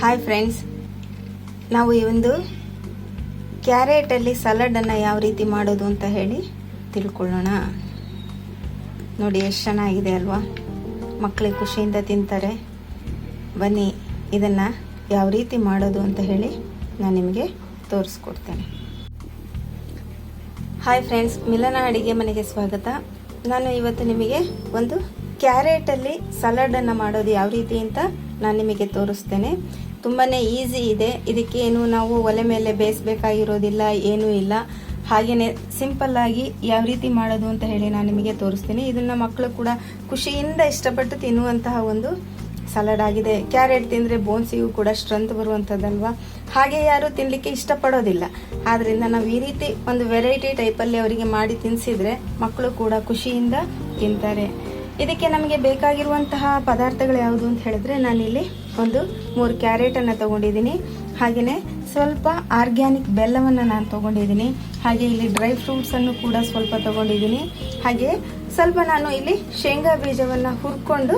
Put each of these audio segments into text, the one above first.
Hi friends ನಾವು ಈ ಒಂದು ಕ್ಯಾರೆಟಲ್ಲಿ ಸಲಾಡನ್ನು ಯಾವ ರೀತಿ ಮಾಡೋದು ಅಂತ ಹೇಳಿ ತಿಳ್ಕೊಳ್ಳೋಣ. ನೋಡಿ, ಎಷ್ಟು ಚೆನ್ನಾಗಿದೆ ಅಲ್ವಾ? ಮಕ್ಕಳಿಗೆ ಖುಷಿಯಿಂದ ತಿಂತಾರೆ. ಬನ್ನಿ, ಇದನ್ನು ಯಾವ ರೀತಿ ಮಾಡೋದು ಅಂತ ಹೇಳಿ ನಾನು ನಿಮಗೆ ತೋರಿಸ್ಕೊಡ್ತೇನೆ. ಹಾಯ್ ಫ್ರೆಂಡ್ಸ್ ಮಿಲನ ಅಡಿಗೆ ಮನೆಗೆ ಸ್ವಾಗತ. ನಾನು ಇವತ್ತು ನಿಮಗೆ ಒಂದು ಕ್ಯಾರೆಟಲ್ಲಿ ಸಲಾಡನ್ನು ಮಾಡೋದು ಯಾವ ರೀತಿ ಅಂತ ನಾನು ನಿಮಗೆ ತೋರಿಸ್ತೇನೆ. ತುಂಬಾ ಈಸಿ ಇದೆ. ಇದಕ್ಕೇನು ನಾವು ಒಲೆ ಮೇಲೆ ಬೇಯಿಸಬೇಕಾಗಿರೋದಿಲ್ಲ, ಏನೂ ಇಲ್ಲ. ಹಾಗೆಯೇ ಸಿಂಪಲ್ಲಾಗಿ ಯಾವ ರೀತಿ ಮಾಡೋದು ಅಂತ ಹೇಳಿ ನಾನು ನಿಮಗೆ ತೋರಿಸ್ತೀನಿ. ಇದನ್ನು ಮಕ್ಕಳು ಕೂಡ ಖುಷಿಯಿಂದ ಇಷ್ಟಪಟ್ಟು ತಿನ್ನುವಂತಹ ಒಂದು ಸಲಾಡ್ ಆಗಿದೆ. ಕ್ಯಾರೆಟ್ ತಿಂದರೆ ಬೋನ್ಸಿಗೂ ಕೂಡ ಸ್ಟ್ರೆಂತ್ ಬರುವಂಥದ್ದಲ್ವ ಹಾಗೆ ಯಾರು ತಿನ್ನಲಿಕ್ಕೆ ಇಷ್ಟಪಡೋದಿಲ್ಲ. ಆದ್ದರಿಂದ ನಾವು ಈ ರೀತಿ ಒಂದು ವೆರೈಟಿ ಟೈಪಲ್ಲಿ ಅವರಿಗೆ ಮಾಡಿ ತಿನ್ನಿಸಿದ್ರೆ ಮಕ್ಕಳು ಕೂಡ ಖುಷಿಯಿಂದ ತಿಂತಾರೆ. ಇದಕ್ಕೆ ನಮಗೆ ಬೇಕಾಗಿರುವಂತಹ ಪದಾರ್ಥಗಳು ಯಾವುದು ಅಂತ ಹೇಳಿದ್ರೆ ನಾನಿಲ್ಲಿ ಒಂದು ಮೂರು ಕ್ಯಾರೆಟನ್ನು ತಗೊಂಡಿದ್ದೀನಿ. ಹಾಗೆಯೇ ಸ್ವಲ್ಪ ಆರ್ಗ್ಯಾನಿಕ್ ಬೆಲ್ಲವನ್ನು ನಾನು ತಗೊಂಡಿದ್ದೀನಿ. ಹಾಗೆ ಇಲ್ಲಿ ಡ್ರೈ ಫ್ರೂಟ್ಸನ್ನು ಕೂಡ ಸ್ವಲ್ಪ ತಗೊಂಡಿದ್ದೀನಿ. ಹಾಗೆ ಸ್ವಲ್ಪ ನಾನು ಇಲ್ಲಿ ಶೇಂಗಾ ಬೀಜವನ್ನು ಹುರ್ಕೊಂಡು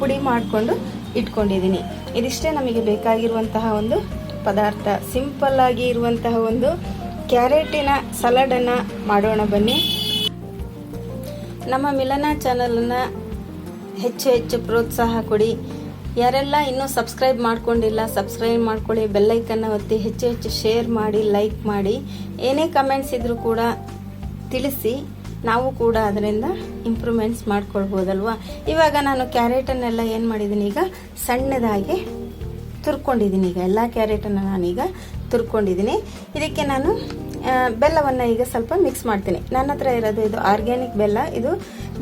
ಪುಡಿ ಮಾಡಿಕೊಂಡು ಇಟ್ಕೊಂಡಿದ್ದೀನಿ. ಇದಿಷ್ಟೇ ನಮಗೆ ಬೇಕಾಗಿರುವಂತಹ ಒಂದು ಪದಾರ್ಥ. ಸಿಂಪಲ್ ಆಗಿ ಇರುವಂತಹ ಒಂದು ಕ್ಯಾರೆಟಿನ ಸಲಾಡನ್ನು ಮಾಡೋಣ ಬನ್ನಿ. ನಮ್ಮ ಮಿಲನ ಚಾನಲನ್ನು ಹೆಚ್ಚು ಹೆಚ್ಚು ಪ್ರೋತ್ಸಾಹ ಕೊಡಿ. ಯಾರೆಲ್ಲ ಇನ್ನೂ ಸಬ್ಸ್ಕ್ರೈಬ್ ಮಾಡ್ಕೊಂಡಿಲ್ಲ, ಸಬ್ಸ್ಕ್ರೈಬ್ ಮಾಡ್ಕೊಳ್ಳಿ ಬೆಲ್ಲೈಕನ್ನ ಒತ್ತಿ ಹೆಚ್ಚು ಹೆಚ್ಚು ಶೇರ್ ಮಾಡಿ, ಲೈಕ್ ಮಾಡಿ. ಏನೇ ಕಮೆಂಟ್ಸ್ ಇದ್ರೂ ಕೂಡ ತಿಳಿಸಿ. ನಾವು ಕೂಡ ಅದರಿಂದ ಇಂಪ್ರೂವ್ಮೆಂಟ್ಸ್ ಮಾಡ್ಕೊಳ್ಬೋದಲ್ವ? ಇವಾಗ ನಾನು ಕ್ಯಾರೆಟನ್ನೆಲ್ಲ ಏನು ಮಾಡಿದ್ದೀನಿ ಈಗ? ಸಣ್ಣದಾಗಿ ತುರ್ಕೊಂಡಿದ್ದೀನಿ ಈಗ. ಎಲ್ಲ ಕ್ಯಾರೆಟನ್ನು ನಾನೀಗ ತುರ್ಕೊಂಡಿದ್ದೀನಿ. ಇದಕ್ಕೆ ನಾನು ಬೆಲ್ಲವನ್ನು ಈಗ ಸ್ವಲ್ಪ ಮಿಕ್ಸ್ ಮಾಡ್ತೀನಿ. ನನ್ನ ಹತ್ರ ಇರೋದು ಇದು ಆರ್ಗ್ಯಾನಿಕ್ ಬೆಲ್ಲ. ಇದು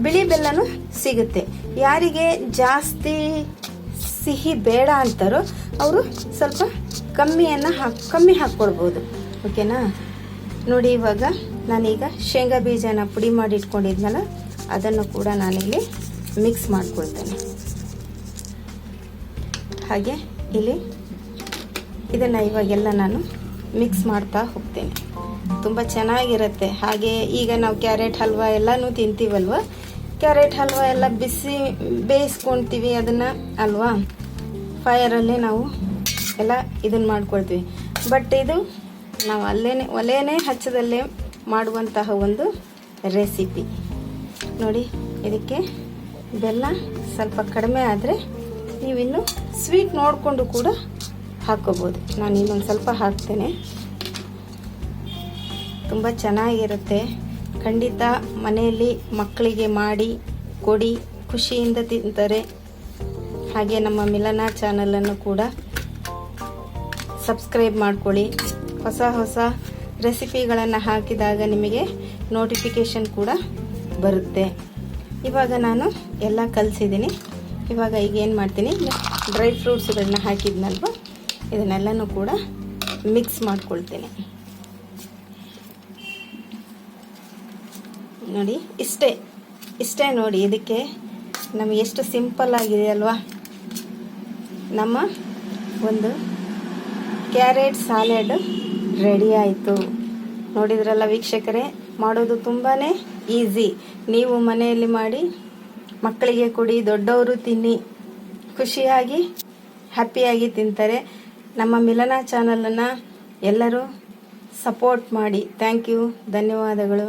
ಬಿಳಿ ಬೆಲ್ಲನೂ ಸಿಗುತ್ತೆ. ಯಾರಿಗೆ ಜಾಸ್ತಿ ಸಿಹಿ ಬೇಡ ಅಂತಾರೋ ಅವರು ಸ್ವಲ್ಪ ಕಮ್ಮಿಯನ್ನು ಹಾಕಿ, ಕಮ್ಮಿ ಹಾಕ್ಕೊಳ್ಬೋದು. ಓಕೆನಾ? ನೋಡಿ ಇವಾಗ ನಾನೀಗ ಶೇಂಗಾ ಬೀಜನ ಪುಡಿ ಮಾಡಿ ಇಟ್ಕೊಂಡಿದ್ನಲ್ಲ ಅದನ್ನು ಕೂಡ ನಾನಿಲ್ಲಿ ಮಿಕ್ಸ್ ಮಾಡ್ಕೊಳ್ತೇನೆ. ಹಾಗೆ ಇಲ್ಲಿ ಇದನ್ನು ಇವಾಗೆಲ್ಲ ನಾನು ಮಿಕ್ಸ್ ಮಾಡ್ತಾ ಹೋಗ್ತೇನೆ. ತುಂಬ ಚೆನ್ನಾಗಿರುತ್ತೆ. ಹಾಗೆ ಈಗ ನಾವು ಕ್ಯಾರೆಟ್ ಹಲ್ವಾ ಎಲ್ಲನೂ ತಿಂತೀವಲ್ವ? ಕ್ಯಾರೆಟ್ ಹಲ್ವಾ ಎಲ್ಲ ಬಿಸಿ ಬೇಯಿಸ್ಕೊಳ್ತೀವಿ ಅದನ್ನು, ಅಲ್ವಾ? ಫೈರಲ್ಲೇ ನಾವು ಎಲ್ಲ ಇದನ್ನು ಮಾಡ್ಕೊಳ್ತೀವಿ. ಬಟ್ ಇದು ನಾವು ಅಲ್ಲೇ ಒಲೆನೇ ಹಚ್ಚದಲ್ಲೇ ಮಾಡುವಂತಹ ಒಂದು ರೆಸಿಪಿ. ನೋಡಿ, ಇದಕ್ಕೆ ಬೆಲ್ಲ ಸ್ವಲ್ಪ ಕಡಿಮೆ ಆದರೆ ನೀವಿನ್ನು ಸ್ವೀಟ್ ನೋಡಿಕೊಂಡು ಕೂಡ ಹಾಕ್ಕೋಬೋದು ನಾನು ಇನ್ನೊಂದು ಸ್ವಲ್ಪ ಹಾಕ್ತೇನೆ. ತುಂಬ ಚೆನ್ನಾಗಿರುತ್ತೆ. ಖಂಡಿತ ಮನೆಯಲ್ಲಿ ಮಕ್ಕಳಿಗೆ ಮಾಡಿ, ಕೊಡಿ, ಖುಷಿಯಿಂದ ತಿಂತಾರೆ. ಹಾಗೆ ನಮ್ಮ ಮಿಲನ ಚಾನಲನ್ನು ಕೂಡ ಸಬ್ಸ್ಕ್ರೈಬ್ ಮಾಡ್ಕೊಳ್ಳಿ. ಹೊಸ ಹೊಸ ರೆಸಿಪಿಗಳನ್ನು ಹಾಕಿದಾಗ ನಿಮಗೆ ನೋಟಿಫಿಕೇಷನ್ ಕೂಡ ಬರುತ್ತೆ. ಇವಾಗ ನಾನು ಎಲ್ಲ ಕಲಿಸಿದ್ದೀನಿ. ಇವಾಗ ಈಗ ಏನು ಮಾಡ್ತೀನಿ? ಡ್ರೈ ಫ್ರೂಟ್ಸ್ಗಳನ್ನ ಹಾಕಿದ್ನಲ್ವ? ಇದನ್ನೆಲ್ಲನೂ ಕೂಡ ಮಿಕ್ಸ್ ಮಾಡ್ಕೊಳ್ತೀನಿ. ನೋಡಿ, ಇಷ್ಟೇ ಇಷ್ಟೇ ನೋಡಿ, ಇದಕ್ಕೆ ನಮಗೆ ಎಷ್ಟು ಸಿಂಪಲ್ ಆಗಿದೆ ಅಲ್ವಾ? ನಮ್ಮ ಒಂದು ಕ್ಯಾರೆಟ್ ಸಾಲೆಡ್ ರೆಡಿ ಆಯಿತು. ನೋಡಿದ್ರಲ್ಲ ವೀಕ್ಷಕರೇ, ಮಾಡೋದು ತುಂಬಾ ಈಸಿ. ನೀವು ಮನೆಯಲ್ಲಿ ಮಾಡಿ, ಮಕ್ಕಳಿಗೆ ಕೊಡಿ, ದೊಡ್ಡವರು ತಿನ್ನಿ. ಖುಷಿಯಾಗಿ, ಹ್ಯಾಪಿಯಾಗಿ ತಿಂತಾರೆ. ನಮ್ಮ ಮಿಲನ ಚಾನಲನ್ನು ಎಲ್ಲರೂ ಸಪೋರ್ಟ್ ಮಾಡಿ. ಥ್ಯಾಂಕ್ ಯು, ಧನ್ಯವಾದಗಳು.